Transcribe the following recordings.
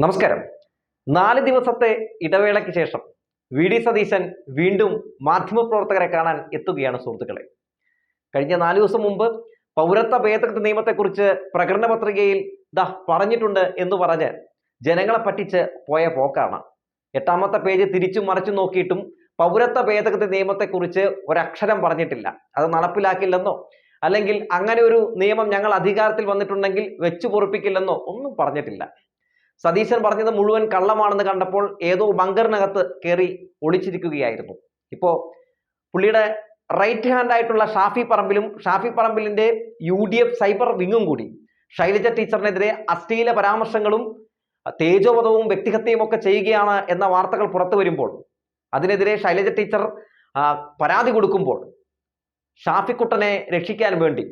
നമസ്കാരം. നാല് ദിവസത്തെ ഇടവേളയ്ക്ക് ശേഷം വി ഡി സതീശൻ വീണ്ടും മാധ്യമപ്രവർത്തകരെ കാണാൻ എത്തുകയാണ് സുഹൃത്തുക്കളെ. കഴിഞ്ഞ നാല് ദിവസം മുമ്പ് പൗരത്വ ഭേദഗതി നിയമത്തെക്കുറിച്ച് പ്രകടന പത്രികയിൽ ദാ പറഞ്ഞിട്ടുണ്ട് എന്ന് പറഞ്ഞ് ജനങ്ങളെ പറ്റിച്ച് പോയ പോക്കാണ്. എട്ടാമത്തെ പേജ് തിരിച്ചു മറിച്ചു നോക്കിയിട്ടും പൗരത്വ ഭേദഗതി നിയമത്തെക്കുറിച്ച് ഒരക്ഷരം പറഞ്ഞിട്ടില്ല. അത് നടപ്പിലാക്കില്ലെന്നോ അല്ലെങ്കിൽ അങ്ങനെ ഒരു നിയമം ഞങ്ങൾ അധികാരത്തിൽ വന്നിട്ടുണ്ടെങ്കിൽ വെച്ചു പൊറുപ്പിക്കില്ലെന്നോ ഒന്നും പറഞ്ഞിട്ടില്ല. സതീശൻ പറഞ്ഞത് മുഴുവൻ കള്ളമാണെന്ന് കണ്ടപ്പോൾ ഏതോ ബങ്കറിനകത്ത് കയറി ഒളിച്ചിരിക്കുകയായിരുന്നു. ഇപ്പോ പുള്ളിയുടെ റൈറ്റ് ഹാൻഡ് ആയിട്ടുള്ള ഷാഫി പറമ്പിലും ഷാഫി പറമ്പിലിന്റെ യു ഡി എഫ് സൈബർ വിങ്ങും കൂടി. ശൈലജ ടീച്ചറിനെതിരെ അശ്ലീല പരാമർശങ്ങളും തേജോവധവും വ്യക്തിഹത്യയും ഒക്കെ ചെയ്യുകയാണ് എന്ന വാർത്തകൾ പുറത്തു വരുമ്പോൾ അതിനെതിരെ ശൈലജ ടീച്ചർ പരാതി കൊടുക്കുമ്പോൾ ഷാഫിക്കുട്ടനെ രക്ഷിക്കാൻ വേണ്ടി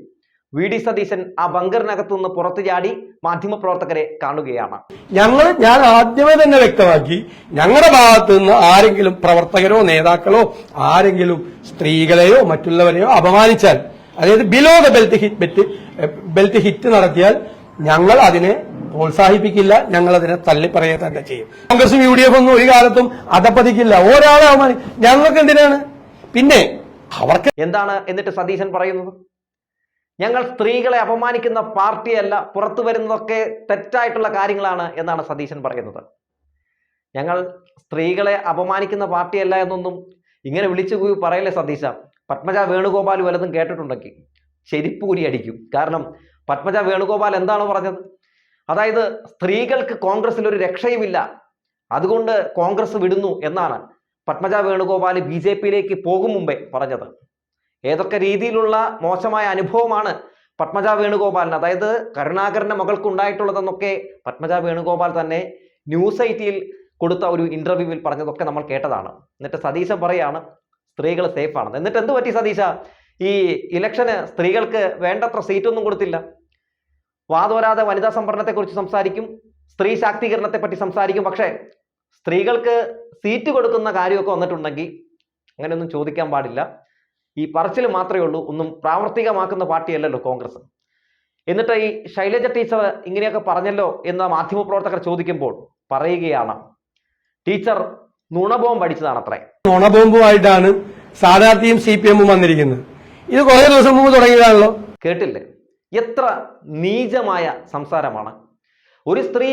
വി ഡി സതീശൻ ആ ബങ്കറിനകത്തു നിന്ന് പുറത്തു ചാടി മാധ്യമപ്രവർത്തകരെ കാണുകയാണ്. ഞങ്ങൾ ഞാൻ ആദ്യമേ തന്നെ വ്യക്തമാക്കി ഞങ്ങളുടെ ഭാഗത്ത് നിന്ന് ആരെങ്കിലും പ്രവർത്തകരോ നേതാക്കളോ ആരെങ്കിലും സ്ത്രീകളെയോ മറ്റുള്ളവരെയോ അപമാനിച്ചാൽ അതായത് below the belt hit bet belt hit നടത്തിയാൽ ഞങ്ങൾ അതിനെ പ്രോത്സാഹിപ്പിക്കില്ല ഞങ്ങൾ അതിനെ തള്ളിപ്പറയുക തന്നെ ചെയ്യും. കോൺഗ്രസും യു ഡി എഫ് ഒന്നും ഒരു കാലത്തും അതപ്പതിക്കില്ല ഒരാളെ അപമാനി ഞങ്ങൾക്ക് എന്തിനാണ്? പിന്നെ അവർക്ക് എന്താണ് എന്നിട്ട് സതീശൻ പറയുന്നത്? ഞങ്ങൾ സ്ത്രീകളെ അപമാനിക്കുന്ന പാർട്ടിയല്ല പുറത്തു വരുന്നതൊക്കെ തെറ്റായിട്ടുള്ള കാര്യങ്ങളാണ് എന്നാണ് സതീശൻ പറയുന്നത്. ഞങ്ങൾ സ്ത്രീകളെ അപമാനിക്കുന്ന പാർട്ടിയല്ല എന്നൊന്നും ഇങ്ങനെ വിളിച്ചു പോയി പറയല്ലേ സതീശ? പത്മജ വേണുഗോപാൽ വലതും കേട്ടിട്ടുണ്ടെങ്കിൽ ശരിപ്പൂരി അടിക്കും. കാരണം പത്മജ വേണുഗോപാൽ എന്താണ് പറഞ്ഞത്? അതായത് സ്ത്രീകൾക്ക് കോൺഗ്രസിൽ ഒരു രക്ഷയുമില്ല. അതുകൊണ്ട് കോൺഗ്രസ് വിടുന്നു എന്നാണ് പത്മജ വേണുഗോപാൽ ബി ജെ പിയിലേക്ക് പോകും മുമ്പേ പറഞ്ഞത്. ഏതൊക്കെ രീതിയിലുള്ള മോശമായ അനുഭവമാണ് പത്മജ വേണുഗോപാലിന്? അതായത് കരുണാകരന്റെ മകൾക്ക് ഉണ്ടായിട്ടുള്ളതെന്നൊക്കെ പത്മജ വേണുഗോപാൽ തന്നെ ന്യൂസ് ഐറ്റിയിൽ കൊടുത്ത ഒരു ഇന്റർവ്യൂവിൽ പറഞ്ഞതൊക്കെ നമ്മൾ കേട്ടതാണ്. എന്നിട്ട് സതീശൻ പറയാണ് സ്ത്രീകൾ സേഫ് ആണെന്ന് എന്നിട്ട് എന്ത് പറ്റി സതീശ? ഈ ഇലക്ഷന് സ്ത്രീകൾക്ക് വേണ്ടത്ര സീറ്റൊന്നും കൊടുത്തില്ല. വാതോരാതെ വനിതാ സംവരണത്തെക്കുറിച്ച് സംസാരിക്കും സ്ത്രീ ശാക്തീകരണത്തെ പറ്റി സംസാരിക്കും. പക്ഷേ സ്ത്രീകൾക്ക് സീറ്റ് കൊടുക്കുന്ന കാര്യമൊക്കെ വന്നിട്ടുണ്ടെങ്കിൽ അങ്ങനെയൊന്നും ചോദിക്കാൻ പാടില്ല. ഈ പറച്ചിൽ മാത്രമേ ഉള്ളൂ ഒന്നും പ്രാവർത്തികമാക്കുന്ന പാർട്ടിയല്ലല്ലോ കോൺഗ്രസ്. എന്നിട്ട് ഈ ശൈലജ ടീച്ചർ ഇങ്ങനെയൊക്കെ പറഞ്ഞല്ലോ എന്ന് മാധ്യമപ്രവർത്തകർ ചോദിക്കുമ്പോൾ പറയുകയാണ് ടീച്ചർ നുണബോംബ് അടിച്ചതാണ് അത്രേ നുണബോംബുമായിട്ടാണ് സ്ഥാനാർത്ഥിയും സി പി എമ്മും വന്നിരിക്കുന്നത്. ഇത് കുറേ ദിവസം മുമ്പ് തുടങ്ങിയതാണല്ലോ. കേട്ടില്ലേ? എത്ര നീചമായ സംസാരമാണ്. ഒരു സ്ത്രീ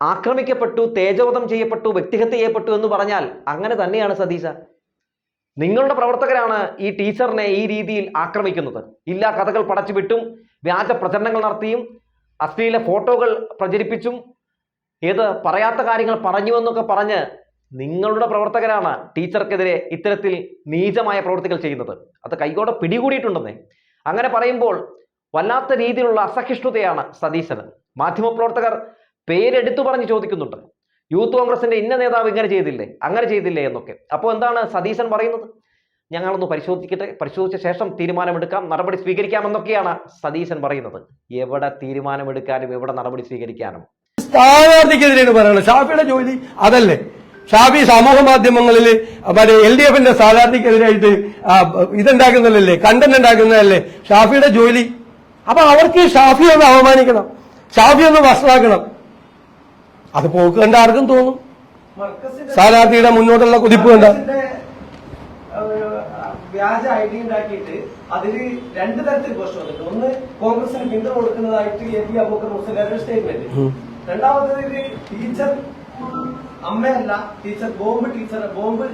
ആക്രമിക്കപ്പെട്ടു തേജോവധം ചെയ്യപ്പെട്ടു വ്യക്തിഹത്യ ചെയ്യപ്പെട്ടു എന്ന് പറഞ്ഞാൽ അങ്ങനെ തന്നെയാണ് സതീശ. നിങ്ങളുടെ പ്രവർത്തകരാണ് ഈ ടീച്ചറിനെ ഈ രീതിയിൽ ആക്രമിക്കുന്നത്. ഇല്ലാ കഥകൾ പടച്ചുവിട്ടും വ്യാജ പ്രചരണങ്ങൾ നടത്തിയും അശ്ലീല ഫോട്ടോകൾ പ്രചരിപ്പിച്ചും ഏത് പറയാത്ത കാര്യങ്ങൾ പറഞ്ഞു എന്നൊക്കെ പറഞ്ഞ് നിങ്ങളുടെ പ്രവർത്തകരാണ് ടീച്ചർക്കെതിരെ ഇത്തരത്തിൽ നീചമായ പ്രവൃത്തികൾ ചെയ്യുന്നത്. അത് കൈകോടെ പിടികൂടിയിട്ടുണ്ടെന്നേ. അങ്ങനെ പറയുമ്പോൾ വല്ലാത്ത രീതിയിലുള്ള അസഹിഷ്ണുതയാണ് സതീശന്. മാധ്യമപ്രവർത്തകർ പേരെടുത്തു പറഞ്ഞ് ചോദിക്കുന്നുണ്ട്. യൂത്ത് കോൺഗ്രസിന്റെ ഇന്ന നേതാവ് ഇങ്ങനെ ചെയ്തില്ലേ അങ്ങനെ ചെയ്തില്ലേ എന്നൊക്കെ. അപ്പോൾ എന്താണ് സതീശൻ പറയുന്നത്? ഞങ്ങളൊന്ന് പരിശോധിക്കട്ടെ. പരിശോധിച്ച ശേഷം തീരുമാനമെടുക്കാം. നടപടി സ്വീകരിക്കാമെന്നൊക്കെയാണ് സതീശൻ പറയുന്നത്. എവിടെ തീരുമാനമെടുക്കാനും എവിടെ നടപടി സ്വീകരിക്കാനും. സ്ഥാനാർത്ഥിക്കെതിരെയാണ് പറയുന്നത്. ഷാഫിയുടെ ജോലി അതല്ലേ? ഷാഫി സമൂഹ മാധ്യമങ്ങളിൽ മറ്റേ എൽ ഡി എഫിന്റെ സ്ഥാനാർത്ഥിക്കെതിരായിട്ട് ഇതുണ്ടാക്കുന്നതല്ലേ? കണ്ടന്റ് ഉണ്ടാക്കുന്നതല്ലേ? ഷാഫിയുടെ ജോലി. അപ്പൊ അവർക്ക് ഷാഫി ഒന്ന് അവമാനിക്കണം. ഷാഫി ഒന്ന് വഷളാക്കണം. അത് പോക്ക് കണ്ട ആർക്കും തോന്നും. സ്ഥാനാർത്ഥിയുടെ മുന്നോട്ടുള്ള കുതിപ്പ് കണ്ട. വ്യാജ ഐ ഡി ഉണ്ടാക്കിയിട്ട് അതിൽ രണ്ട് തരത്തിൽ പോസ്റ്റ് വന്നിട്ടുണ്ട് ഒന്ന് കോൺഗ്രസിന് പിന്തുണ കൊടുക്കുന്നതായിട്ട് A P Abubakar Muslim statement രണ്ടാമത്തത് teacher അമ്മയല്ല teacher bomb teacher bomb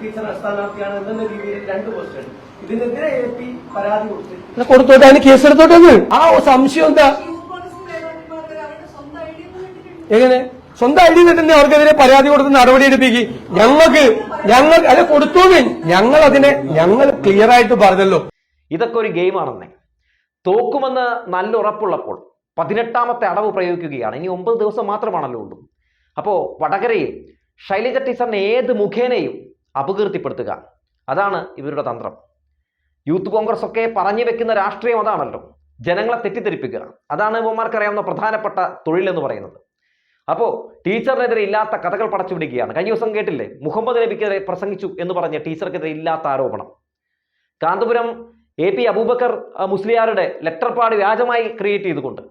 teacher സ്ഥാനാർത്ഥിയാണ് എന്നുള്ള രീതിയിൽ രണ്ട് പോസ്റ്റ് ഇതിനെതിരെ എ പി പരാതി കൊടുത്തു കൊടുത്തോട്ടെ അതിന് കേസെടുത്തോട്ടെ ആ സംശയം എന്താ? എങ്ങനെ? സ്വന്തം ഐ കിട്ടുന്ന അവർക്കെതിരെ പരാതി കൊടുത്ത് നടപടി എടുപ്പിക്കും. ഞങ്ങൾക്ക് ഞങ്ങൾ അത് കൊടുത്തു ഞങ്ങൾ അതിനെ ഞങ്ങൾ ക്ലിയർ ആയിട്ട് പറഞ്ഞല്ലോ. ഇതൊക്കെ ഒരു ഗെയിമാണെന്നേ തോക്കുമെന്ന് നല്ല ഉറപ്പുള്ളപ്പോൾ പതിനെട്ടാമത്തെ അടവ് പ്രയോഗിക്കുകയാണ്. ഇനി ഒമ്പത് ദിവസം മാത്രമാണല്ലോ ഉള്ളൂ. അപ്പോൾ വടകരയിൽ ശൈലജ ടീച്ചറിനെ ഏത് മുഖേനയും അപകീർത്തിപ്പെടുത്തുക. അതാണ് ഇവരുടെ തന്ത്രം. യൂത്ത് കോൺഗ്രസ് ഒക്കെ പറഞ്ഞു വെക്കുന്ന രാഷ്ട്രീയം അതാണല്ലോ. ജനങ്ങളെ തെറ്റിദ്ധരിപ്പിക്കുക. അതാണ് ഇവന്മാർക്കറിയാവുന്ന പ്രധാനപ്പെട്ട തൊഴിലെന്ന് പറയുന്നത്. അപ്പോൾ ടീച്ചറിനെതിരെ ഇല്ലാത്ത കഥകൾ പടച്ചുവിടുകയാണ് കഴിഞ്ഞ ദിവസം കേട്ടില്ലേ? മുഹമ്മദ് നബിക്കെതിരെ പ്രസംഗിച്ചു എന്ന് പറഞ്ഞ ടീച്ചർക്കെതിരെ ഇല്ലാത്ത ആരോപണം. കാന്തപുരം എ പി അബൂബക്കർ മുസ്ലിയാരുടെ ലെറ്റർ പാഡ് വ്യാജമായി ക്രിയേറ്റ് ചെയ്തുകൊണ്ട്.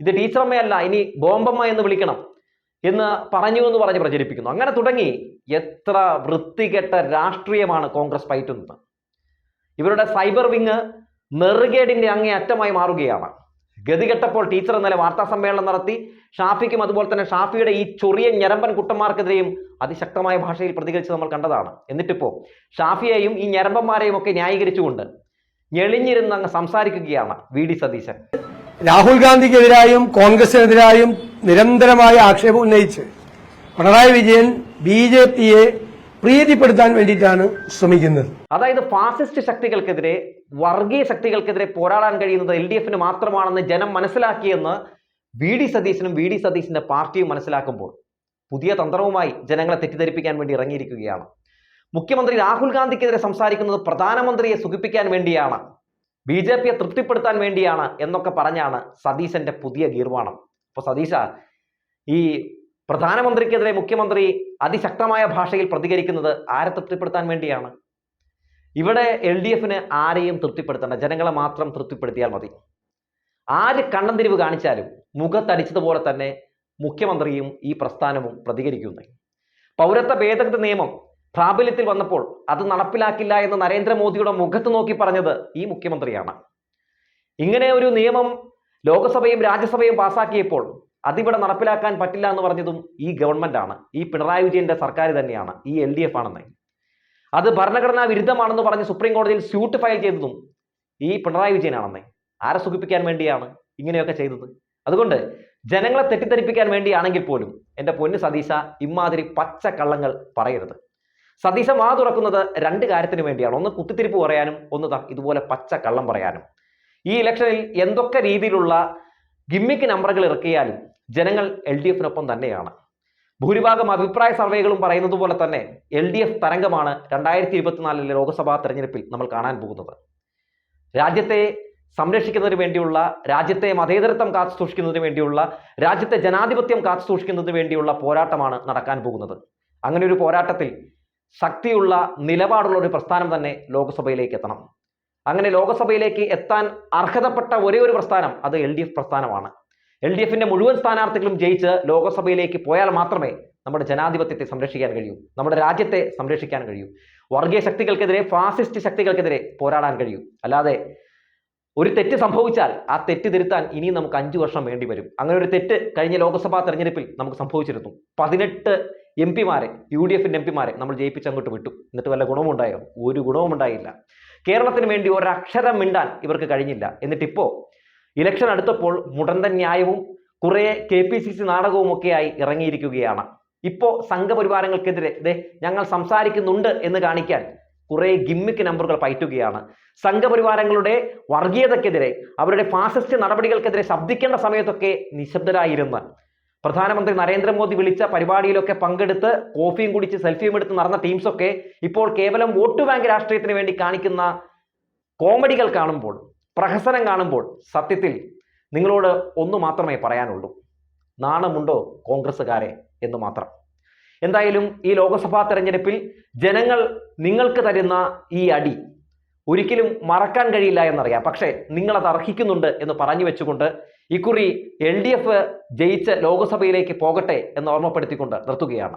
ഇത് ടീച്ചറമ്മയല്ല ഇനി ബോംബമ്മ എന്ന് വിളിക്കണം എന്ന് പറഞ്ഞു എന്ന് പറഞ്ഞ് പ്രചരിപ്പിക്കുന്നു. അങ്ങനെ തുടങ്ങി എത്ര വൃത്തികെട്ട രാഷ്ട്രീയമാണ് കോൺഗ്രസ് പയറ്റുന്നത്. ഇവരുടെ സൈബർ വിങ് നെറുകേടിന്റെ അങ്ങേ അറ്റമായി മാറുകയാണ്. ഗതികെട്ടപ്പോൾ ടീച്ചർ ഇന്നലെ വാർത്താ സമ്മേളനം നടത്തി. ഷാഫിക്കും അതുപോലെ തന്നെ ഷാഫിയുടെ ഈ ചൊറിയ ഞരമ്പൻ കുട്ടന്മാർക്കെതിരെയും അതിശക്തമായ ഭാഷയിൽ പ്രതികരിച്ച് നമ്മൾ കണ്ടതാണ്. എന്നിട്ടിപ്പോൾ ഷാഫിയെയും ഈ ഞരമ്പന്മാരെയും ഒക്കെ ന്യായീകരിച്ചുകൊണ്ട് ഞെളിഞ്ഞിരുന്ന് അങ്ങ് സംസാരിക്കുകയാണ് വി ഡി സതീശൻ. രാഹുൽ ഗാന്ധിക്കെതിരായും കോൺഗ്രസിനെതിരായും നിരന്തരമായ ആക്ഷേപം ഉന്നയിച്ച് പിണറായി വിജയൻ ബി ജെ പിയെ പ്രീതിപ്പെടുത്താൻ വേണ്ടിയിട്ടാണ് ശ്രമിക്കുന്നത്. അതായത് ഫാസിസ്റ്റ് ശക്തികൾക്കെതിരെ വർഗീയ ശക്തികൾക്കെതിരെ പോരാടാൻ കഴിയുന്നത് എൽ ഡി എഫിന് മാത്രമാണെന്ന് ജനം മനസ്സിലാക്കിയെന്ന് വി ഡി സതീശനും വി ഡി സതീശിന്റെ പാർട്ടിയും മനസ്സിലാക്കുമ്പോൾ പുതിയ തന്ത്രവുമായി ജനങ്ങളെ തെറ്റിദ്ധരിപ്പിക്കാൻ വേണ്ടി ഇറങ്ങിയിരിക്കുകയാണ്. മുഖ്യമന്ത്രി രാഹുൽ ഗാന്ധിക്കെതിരെ സംസാരിക്കുന്നത് പ്രധാനമന്ത്രിയെ സുഖിപ്പിക്കാൻ വേണ്ടിയാണ് ബി ജെ പിയെ തൃപ്തിപ്പെടുത്താൻ വേണ്ടിയാണ് എന്നൊക്കെ പറഞ്ഞാണ് സതീശന്റെ പുതിയ ഗീർവാണം. അപ്പൊ സതീശ ഈ പ്രധാനമന്ത്രിക്കെതിരെ മുഖ്യമന്ത്രി അതിശക്തമായ ഭാഷയിൽ പ്രതികരിക്കുന്നത് ആരെ തൃപ്തിപ്പെടുത്താൻ വേണ്ടിയാണ്? ഇവിടെ എൽ ഡി എഫിന് ആരെയും തൃപ്തിപ്പെടുത്തേണ്ട. ജനങ്ങളെ മാത്രം തൃപ്തിപ്പെടുത്തിയാൽ മതി. ആര് കണ്ണന്തിരിവ് കാണിച്ചാലും മുഖത്തടിച്ചതുപോലെ തന്നെ മുഖ്യമന്ത്രിയും ഈ പ്രസ്ഥാനവും പ്രതികരിക്കുന്നു. പൗരത്വ ഭേദഗതി നിയമം പ്രാബല്യത്തിൽ വന്നപ്പോൾ അത് നടപ്പിലാക്കില്ല എന്ന് നരേന്ദ്രമോദിയുടെ മുഖത്ത് നോക്കി പറഞ്ഞത് ഈ മുഖ്യമന്ത്രിയാണ്. ഇങ്ങനെ ഒരു നിയമം ലോകസഭയും രാജ്യസഭയും പാസാക്കിയപ്പോൾ അതിവിടെ നടപ്പിലാക്കാൻ പറ്റില്ല എന്ന് പറഞ്ഞതും ഈ ഗവൺമെന്റാണ് ഈ പിണറായി വിജയന്റെ സർക്കാർ തന്നെയാണ്. ഈ എൽ ഡി എഫ് ആണെന്ന്. അത് ഭരണഘടനാ വിരുദ്ധമാണെന്ന് പറഞ്ഞ് സുപ്രീം കോടതിയിൽ സ്യൂട്ട് ഫയൽ ചെയ്തതും ഈ പിണറായി വിജയനാണെന്നേ ആരെ സുഖിപ്പിക്കാൻ വേണ്ടിയാണ് ഇങ്ങനെയൊക്കെ ചെയ്തത്? അതുകൊണ്ട് ജനങ്ങളെ തെറ്റിദ്ധരിപ്പിക്കാൻ വേണ്ടിയാണെങ്കിൽ പോലും എന്റെ പൊന്ന് സതീശ ഇമാതിരി പച്ച കള്ളങ്ങൾ പറയരുത്. സതീശ മാ തുറക്കുന്നത് രണ്ട് കാര്യത്തിന് വേണ്ടിയാണ്. ഒന്ന് കുത്തിത്തിരിപ്പ് പറയാനും ഒന്ന് ഇതുപോലെ പച്ച കള്ളം പറയാനും. ഈ ഇലക്ഷനിൽ എന്തൊക്കെ രീതിയിലുള്ള ഗിമ്മിക്ക് നമ്പറുകൾ ഇറക്കിയാലും ജനങ്ങൾ എൽ ഡി എഫിനൊപ്പം തന്നെയാണ്. ഭൂരിഭാഗം അഭിപ്രായ സർവേകളും പറയുന്നത് പോലെ തന്നെ എൽ ഡി എഫ് തരംഗമാണ് രണ്ടായിരത്തി ഇരുപത്തിനാലിലെ ലോക്സഭാ തെരഞ്ഞെടുപ്പിൽ നമ്മൾ കാണാൻ പോകുന്നത്. രാജ്യത്തെ സംരക്ഷിക്കുന്നതിന് വേണ്ടിയുള്ള രാജ്യത്തെ മതേതരത്വം കാത്തു സൂക്ഷിക്കുന്നതിന് വേണ്ടിയുള്ള രാജ്യത്തെ ജനാധിപത്യം കാത്തു സൂക്ഷിക്കുന്നതിന് വേണ്ടിയുള്ള പോരാട്ടമാണ് നടക്കാൻ പോകുന്നത്. അങ്ങനെ ഒരു പോരാട്ടത്തിൽ ശക്തിയുള്ള നിലപാടുള്ള ഒരു പ്രസ്ഥാനം തന്നെ ലോക്സഭയിലേക്ക് എത്തണം. അങ്ങനെ ലോകസഭയിലേക്ക് എത്താൻ അർഹതപ്പെട്ട ഒരേ ഒരു പ്രസ്ഥാനം അത് എൽ ഡി എഫ് പ്രസ്ഥാനമാണ്. എൽ ഡി എഫിന്റെ മുഴുവൻ സ്ഥാനാർത്ഥികളും ജയിച്ച് ലോകസഭയിലേക്ക് പോയാൽ മാത്രമേ നമ്മുടെ ജനാധിപത്യത്തെ സംരക്ഷിക്കാൻ കഴിയൂ നമ്മുടെ രാജ്യത്തെ സംരക്ഷിക്കാൻ കഴിയൂ വർഗീയ ശക്തികൾക്കെതിരെ ഫാസിസ്റ്റ് ശക്തികൾക്കെതിരെ പോരാടാൻ കഴിയൂ. അല്ലാതെ ഒരു തെറ്റ് സംഭവിച്ചാൽ ആ തെറ്റ് തിരുത്താൻ ഇനിയും നമുക്ക് അഞ്ചു വർഷം വേണ്ടി വരും. അങ്ങനെ ഒരു തെറ്റ് കഴിഞ്ഞ ലോക്സഭാ തെരഞ്ഞെടുപ്പിൽ നമുക്ക് സംഭവിച്ചിരുന്നു. പതിനെട്ട് എം പിമാരെ യു ഡി എഫിന്റെ എം പിമാരെ നമ്മൾ ജയിപ്പിച്ച് അങ്ങോട്ട് വിട്ടു. എന്നിട്ട് വല്ല ഗുണവും ഉണ്ടായോ ഒരു ഗുണവും ഉണ്ടായില്ല കേരളത്തിന് വേണ്ടി ഒരക്ഷരം മിണ്ടാൻ ഇവർക്ക് കഴിഞ്ഞില്ല. എന്നിട്ടിപ്പോ ഇലക്ഷൻ അടുത്തപ്പോൾ മുടന്തൻ ന്യായവും കുറെ കെ പി സി സി നാടകവും ഒക്കെയായി ഇറങ്ങിയിരിക്കുകയാണ്. ഇപ്പോ സംഘപരിവാരങ്ങൾക്കെതിരെ ദേ ഞങ്ങൾ സംസാരിക്കുന്നുണ്ട് എന്ന് കാണിക്കാൻ കുറെ ഗിമ്മിക്ക് നമ്പറുകൾ പയറ്റുകയാണ്. സംഘപരിവാരങ്ങളുടെ വർഗീയതക്കെതിരെ അവരുടെ ഫാസിസ്റ്റ് നടപടികൾക്കെതിരെ ശബ്ദിക്കേണ്ട സമയത്തൊക്കെ നിശബ്ദരായിരുന്ന് പ്രധാനമന്ത്രി നരേന്ദ്രമോദി വിളിച്ച പരിപാടിയിലൊക്കെ പങ്കെടുത്ത് കോഫിയും കുടിച്ച് സെൽഫിയും എടുത്ത് നടന്ന ടീംസൊക്കെ ഇപ്പോൾ കേവലം വോട്ട് ബാങ്ക് രാഷ്ട്രീയത്തിന് വേണ്ടി കാണിക്കുന്ന കോമഡികൾ കാണുമ്പോൾ പ്രഹസനം കാണുമ്പോൾ സത്യത്തിൽ നിങ്ങളോട് ഒന്നു മാത്രമേ പറയാനുള്ളൂ. നാണമുണ്ടോ കോൺഗ്രസ്സുകാരെ എന്ന് മാത്രം. എന്തായാലും ഈ ലോക്സഭാ തെരഞ്ഞെടുപ്പിൽ ജനങ്ങൾ നിങ്ങൾക്ക് തരുന്ന ഈ അടി ഒരിക്കലും മറക്കാൻ കഴിയില്ല എന്നറിയാം. പക്ഷേ നിങ്ങളത് അർഹിക്കുന്നുണ്ട് എന്ന് പറഞ്ഞു വെച്ചുകൊണ്ട് ഇക്കുറി എൽ ഡി എഫ് ജയിച്ച് ലോക്സഭയിലേക്ക് പോകട്ടെ എന്ന് ഓർമ്മപ്പെടുത്തിക്കൊണ്ട് നിർത്തുകയാണ്.